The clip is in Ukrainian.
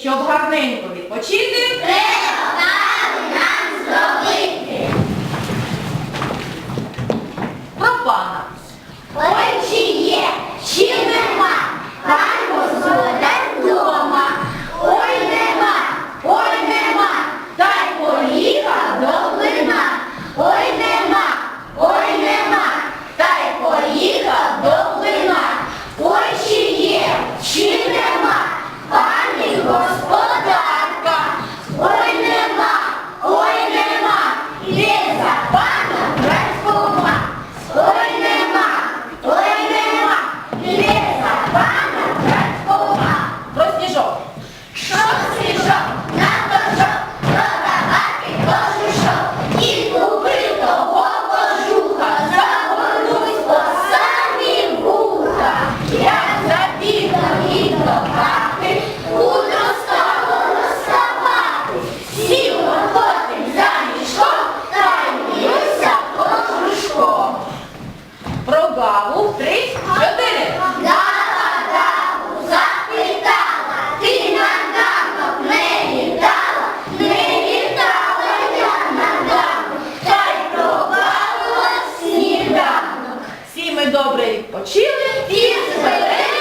щоб гарненько відпочити. Треба добре відпочили і зберемо.